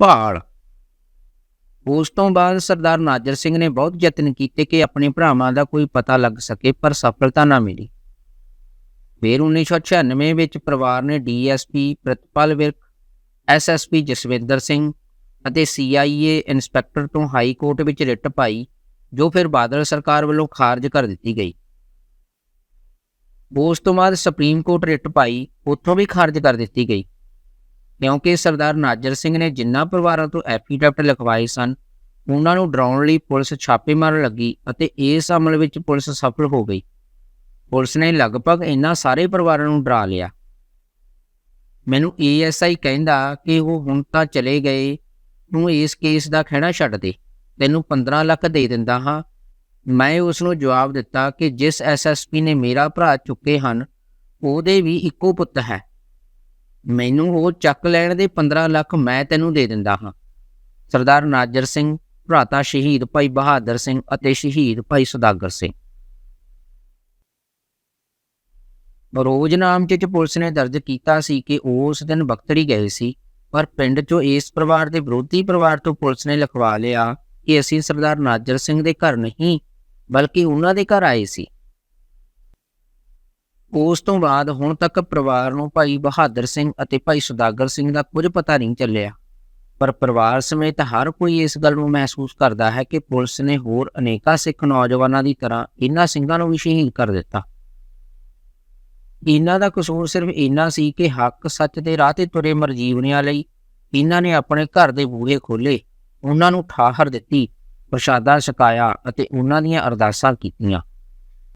ਭਾਲ। ਉਸ ਤੋਂ ਬਾਅਦ ਸਰਦਾਰ ਨਾਜਰ ਸਿੰਘ ਨੇ ਬਹੁਤ ਯਤਨ ਕੀਤੇ ਕਿ ਆਪਣੇ ਭਰਾਵਾਂ ਦਾ ਕੋਈ ਪਤਾ ਲੱਗ ਸਕੇ, ਪਰ ਸਫਲਤਾ ਨਾ ਮਿਲੀ। ਫਿਰ 1996 ਵਿੱਚ ਪਰਿਵਾਰ ਨੇ ਡੀਐਸਪੀ ਪ੍ਰਤਪਾਲ ਵਿਰਕ ਐਸਐਸਪੀ ਜਸਵਿੰਦਰ ਸਿੰਘ ਅਤੇ ਸੀਆਈਏ ਇਨਸਪੈਕਟਰ ਤੋਂ ਹਾਈ ਕੋਰਟ ਵਿੱਚ ਰਿਟ ਪਾਈ, ਜੋ ਫਿਰ ਬਾਦਲ ਸਰਕਾਰ ਵੱਲੋਂ ਖਾਰਜ ਕਰ ਦਿੱਤੀ ਗਈ। ਉਸ ਤੋਂ ਬਾਅਦ ਸੁਪਰੀਮ ਕੋਰਟ ਰਿਟ ਪਾਈ, ਉੱਥੋਂ ਵੀ ਖਾਰਜ ਕਰ ਦਿੱਤੀ ਗਈ। ਕਿਉਂਕਿ ਸਰਦਾਰ ਨਾਜਰ ਸਿੰਘ ਨੇ ਜਿੰਨਾ ਪਰਿਵਾਰਾਂ ਤੋਂ ਐਫੀਡੈਵਿਟ ਲਿਖਵਾਏ ਸਨ, ਉਹਨਾਂ ਨੂੰ ਡਰਾਉਣ ਲਈ ਪੁਲਿਸ ਛਾਪੇ ਮਾਰਨ ਲੱਗੀ ਅਤੇ ਇਸ ਅਮਲ ਵਿੱਚ ਪੁਲਿਸ ਸਫਲ ਹੋ ਗਈ। ਪੁਲਿਸ ਨੇ ਲਗਭਗ ਇਹਨਾਂ ਸਾਰੇ ਪਰਿਵਾਰਾਂ ਨੂੰ ਡਰਾ ਲਿਆ। ਮੈਨੂੰ ਏਐਸਆਈ ਕਹਿੰਦਾ ਕਿ ਉਹ ਹੁਣ ਤਾਂ ਚਲੇ ਗਏ, ਤੂੰ ਇਸ ਕੇਸ ਦਾ ਖਹਿਣਾ ਛੱਡ ਦੇ, ਤੈਨੂੰ 15 ਲੱਖ ਦੇ ਦਿੰਦਾ ਹਾਂ। ਮੈਂ ਉਸ ਨੂੰ ਜਵਾਬ ਦਿੱਤਾ ਕਿ ਜਿਸ ਐਸਐਸਪੀ ਨੇ ਮੇਰਾ ਭਰਾ ਚੁੱਕੇ ਹਨ, ਉਹਦੇ ਵੀ ਇੱਕੋ ਪੁੱਤ ਹੈ। ਮੈਨੂੰ ਉਹ ਚੱਕ ਲੈਣ ਦੇ 15 ਲੱਖ ਮੈਂ ਤੈਨੂੰ ਦੇ ਦਿੰਦਾ ਹਾਂ। ਸਰਦਾਰ ਨਾਜਰ ਸਿੰਘ, ਭਰਾਤਾ ਸ਼ਹੀਦ ਭਾਈ ਬਹਾਦਰ ਸਿੰਘ ਅਤੇ ਸ਼ਹੀਦ ਭਾਈ ਸੁਦਾਗਰ ਸਿੰਘ। ਰੋਜ਼ਨਾਮਚੇ ਚ ਪੁਲਿਸ ਨੇ ਦਰਜ ਕੀਤਾ ਸੀ ਕਿ ਉਹ ਉਸ ਦਿਨ ਬਖਤਰੀ ਗਏ ਸੀ, ਪਰ ਪਿੰਡ ਚੋਂ ਇਸ ਪਰਿਵਾਰ ਦੇ ਵਿਰੋਧੀ ਪਰਿਵਾਰ ਤੋਂ ਪੁਲਿਸ ਨੇ ਲਿਖਵਾ ਲਿਆ ਕਿ ਅਸੀਂ ਸਰਦਾਰ ਨਾਜਰ ਸਿੰਘ ਦੇ ਘਰ ਨਹੀਂ, ਬਲਕਿ ਉਹਨਾਂ ਦੇ ਘਰ ਆਏ ਸੀ। ਉਸ ਤੋਂ ਬਾਅਦ ਹੁਣ ਤੱਕ ਪਰਿਵਾਰ ਨੂੰ ਭਾਈ ਬਹਾਦਰ ਸਿੰਘ ਅਤੇ ਭਾਈ ਸੁਦਾਗਰ ਸਿੰਘ ਦਾ ਕੁਝ ਪਤਾ ਨਹੀਂ ਚੱਲਿਆ। ਪਰ ਪਰਿਵਾਰ ਸਮੇਤ ਹਰ ਕੋਈ ਇਸ ਗੱਲ ਨੂੰ ਮਹਿਸੂਸ ਕਰਦਾ ਹੈ ਕਿ ਪੁਲਿਸ ਨੇ ਹੋਰ ਅਨੇਕਾਂ ਸਿੱਖ ਨੌਜਵਾਨਾਂ ਦੀ ਤਰ੍ਹਾਂ ਇਹਨਾਂ ਸਿੰਘਾਂ ਨੂੰ ਵੀ ਸ਼ਹੀਦ ਕਰ ਦਿੱਤਾ। ਇਹਨਾਂ ਦਾ ਕਸੂਰ ਸਿਰਫ ਇੰਨਾ ਸੀ ਕਿ ਹੱਕ ਸੱਚ ਦੇ ਰਾਹ ਤੇ ਤੁਰੇ ਮਰਜੀਵਨਿਆਂ ਲਈ ਇਹਨਾਂ ਨੇ ਆਪਣੇ ਘਰ ਦੇ ਬੂਹੇ ਖੋਲੇ ਉਹਨਾਂ ਨੂੰ ਠਾਹਰ ਦਿੱਤੀ, ਪ੍ਰਸ਼ਾਦਾ ਛਕਾਇਆ ਅਤੇ ਉਹਨਾਂ ਦੀਆਂ ਅਰਦਾਸਾਂ ਕੀਤੀਆਂ।